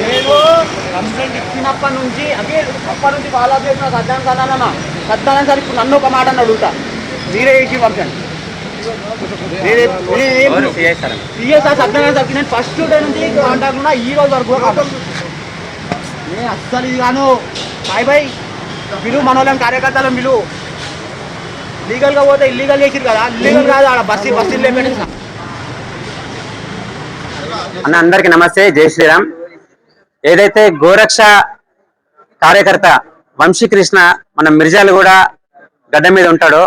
నేను కంప్లైంట్ ఇచ్చినప్పటి నుంచి అదే అప్పటి నుంచి ఫాలో అప్ చేసిన సద్దాం సదానమా సద్దానం సార్ ఇప్పుడు నన్ను ఒక మాట అని అడుగుతా మీరే చేసి పంపండి సిఎస్ఆర్ సత్యనారాయణ సార్కి నేను ఫస్ట్ డే నుంచి కాంటాక్ట్ ఉన్నా ఈ రోజు వరకు. నేను అస్సలు ఇది కాను బాయ్ బాయ్ పిలువు మనోళ్ళం కార్యకర్తలను పిలువు లీగల్గా పోతే ఇల్లీగల్ చేసిరు కదా. ఇల్లీగల్ కాదు ఆడ బస్సు బస్సు లేపెట్టేసా అన్న అందరికి నమస్తే. జై శ్రీరామ్. ఏదైతే గోరక్ష కార్యకర్త వంశీకృష్ణ మన మిర్జాలు కూడా గడ్డ మీద ఉంటాడో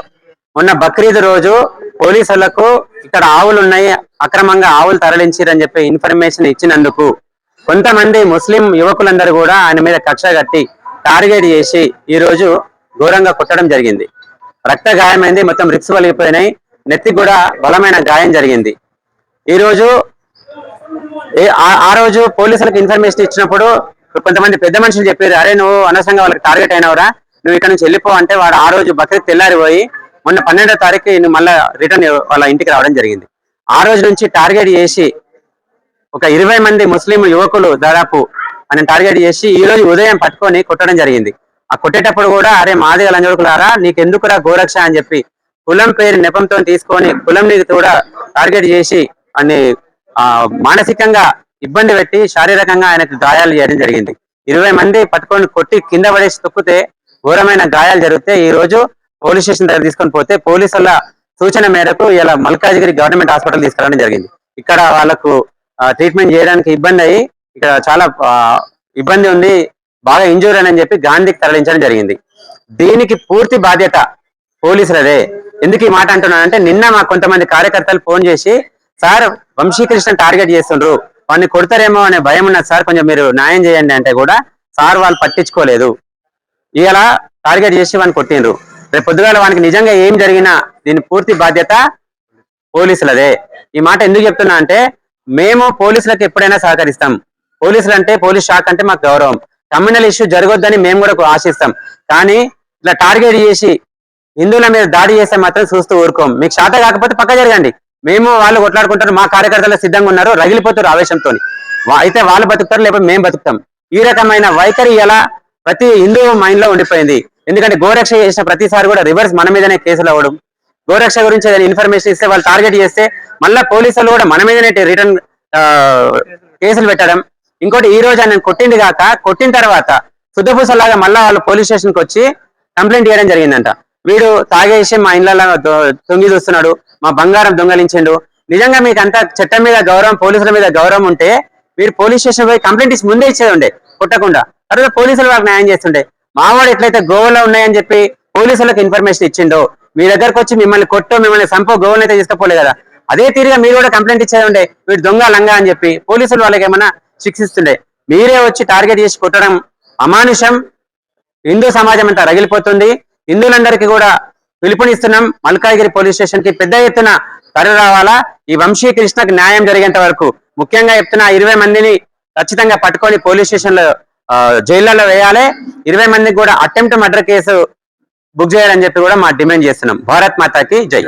మొన్న బక్రీద్ రోజు పోలీసులకు ఇక్కడ ఆవులు ఉన్నాయి అక్రమంగా ఆవులు తరలించారని చెప్పి ఇన్ఫర్మేషన్ ఇచ్చినందుకు కొంతమంది ముస్లిం యువకులందరూ కూడా ఆయన మీద కక్ష కట్టి టార్గెట్ చేసి ఈ రోజు ఘోరంగా కొట్టడం జరిగింది. రక్త గాయమైంది మొత్తం రిక్స్ వలిగిపోయినాయి నెత్తికి కూడా బలమైన గాయం జరిగింది. ఈ రోజు ఆ- ఆ రోజు పోలీసులకు ఇన్ఫర్మేషన్ ఇచ్చినప్పుడు కొంతమంది పెద్ద మనుషులు చెప్పారు అరే నువ్వు అనవసరంగా వాళ్ళకి టార్గెట్ అయినవరా? నువ్వు ఇక్కడ నుంచి వెళ్ళిపో. అంటే వాడు ఆ రోజు బక్రీద్ తెల్లారిపోయి మొన్న పన్నెండో తారీఖు నువ్వు మళ్ళా రిటర్న్ వాళ్ళ ఇంటికి రావడం జరిగింది. ఆ రోజు నుంచి టార్గెట్ చేసి ఒక ఇరవై మంది ముస్లిం యువకులు దాదాపు అని టార్గెట్ చేసి ఈ రోజు ఉదయం పట్టుకొని కొట్టడం జరిగింది. ఆ కొట్టేటప్పుడు కూడా అరే మాదిగ లంజడుకులారా నీకెందుకురా గోరక్ష? అని చెప్పి కులం పేరు నెపంతో తీసుకొని కులం నీకు కూడా టార్గెట్ చేసి అని మానసికంగా ఇబ్బంది పెట్టి శారీరకంగా ఆయనకు గాయాలు చేయడం జరిగింది. ఇరవై మంది పట్టుకొని కొట్టి కింద పడేసి తొక్కితే ఘోరమైన గాయాలు జరిగితే ఈ రోజు పోలీస్ స్టేషన్ దగ్గర తీసుకొని పోతే పోలీసుల సూచన మేరకు ఇలా మల్కాజ్గిరి గవర్నమెంట్ హాస్పిటల్ తీసుకురావడం జరిగింది. ఇక్కడ వాళ్ళకు ట్రీట్మెంట్ చేయడానికి ఇబ్బంది అయ్యి ఇక్కడ చాలా ఇబ్బంది ఉంది బాగా ఇంజూర్ అని చెప్పి గాంధీకి తరలించడం జరిగింది. దీనికి పూర్తి బాధ్యత పోలీసులదే. ఎందుకు ఈ మాట అంటున్నానంటే నిన్న మా కొంతమంది కార్యకర్తలు ఫోన్ చేసి సార్ వంశీకృష్ణ టార్గెట్ చేస్తుండ్రు. వాడిని కొడతారేమో అనే భయం ఉన్నది సార్ కొంచెం మీరు న్యాయం చేయండి అంటే కూడా సార్ వాళ్ళు పట్టించుకోలేదు. ఇలా టార్గెట్ చేసి వాడిని కొట్టిండ్రు. రేపు పొద్దుగాల వానికి నిజంగా ఏం జరిగినా దీని పూర్తి బాధ్యత పోలీసులదే. ఈ మాట ఎందుకు చెప్తున్నా అంటే మేము పోలీసులకు ఎప్పుడైనా సహకరిస్తాం. పోలీసులు అంటే పోలీస్ శాఖ అంటే మాకు గౌరవం. కమ్యూనల్ ఇష్యూ జరగొద్దని మేము కూడా ఆశిస్తాం. కానీ ఇట్లా టార్గెట్ చేసి హిందువుల మీద దాడి చేస్తే మాత్రం చూస్తూ ఊరుకోం. మీకు శాత కాకపోతే పక్క జరగండి. మేము వాళ్ళు కొట్లాడుకుంటారు మా కార్యకర్తలు సిద్ధంగా ఉన్నారు రగిలిపోతారు ఆవేశంతో. అయితే వాళ్ళు బతుకుతారు లేకపోతే మేము బతుకుతాం. ఈ రకమైన వైఖరి ఎలా ప్రతి హిందూ మైండ్లో ఉండిపోయింది. ఎందుకంటే గోరక్ష చేసిన ప్రతిసారి కూడా రివర్స్ మన మీదనే కేసులు అవ్వడం. గోరక్ష గురించి ఏదైనా ఇన్ఫర్మేషన్ ఇస్తే వాళ్ళు టార్గెట్ చేస్తే మళ్ళీ పోలీసులు కూడా మన మీదనే రిటర్న్ కేసులు పెట్టడం. ఇంకోటి ఈ రోజు ఆయన కొట్టింది కాక కొట్టిన తర్వాత శుద్ధపూసలాగా మళ్ళా వాళ్ళు పోలీస్ స్టేషన్కి వచ్చి కంప్లైంట్ చేయడం జరిగిందంట. వీడు తాగేసి మా ఇళ్ళలో తొంగి చూస్తున్నాడు. మా బంగారం దొంగలించిండు. నిజంగా మీకు అంతా చట్టం మీద గౌరవం పోలీసుల మీద గౌరవం ఉంటే మీరు పోలీస్ స్టేషన్ పోయి కంప్లైంట్ ఇచ్చి ముందే ఇచ్చేది ఉండే కొట్టకుండా. తర్వాత పోలీసులు వాళ్ళకి న్యాయం చేస్తుండే. మావాడు ఎట్లయితే గోవాలో ఉన్నాయని చెప్పి పోలీసులకు ఇన్ఫర్మేషన్ ఇచ్చిండో మీ దగ్గరకు వచ్చి మిమ్మల్ని కొట్టో మిమ్మల్ని సంపో గోవులు అయితే తీసుకుపోలే కదా. అదే తీరుగా మీరు కూడా కంప్లైంట్ ఇచ్చేది ఉండే వీడు దొంగ లంగా అని చెప్పి పోలీసులు వాళ్ళకి ఏమైనా శిక్షిస్తుండే. మీరే వచ్చి టార్గెట్ చేసి కొట్టడం అమానుషం. హిందూ సమాజం అంతా రగిలిపోతుంది. హిందువులందరికీ కూడా పిలుపునిస్తున్నాం. మల్కాజ్గిరి పోలీస్ స్టేషన్కి పెద్ద ఎత్తున తరలి రావాలా? ఈ వంశీ కృష్ణకు న్యాయం జరిగేంత వరకు. ముఖ్యంగా చెప్తున్న ఇరవై మందిని ఖచ్చితంగా పట్టుకొని పోలీస్ స్టేషన్లో జైళ్ళలో వేయాలి. ఇరవై మందికి కూడా అటెంప్ట్ మర్డర్ కేసు బుక్ చేయాలని చెప్పి కూడా మా డిమాండ్ చేస్తున్నాం. భారత్ మాతాకి జై.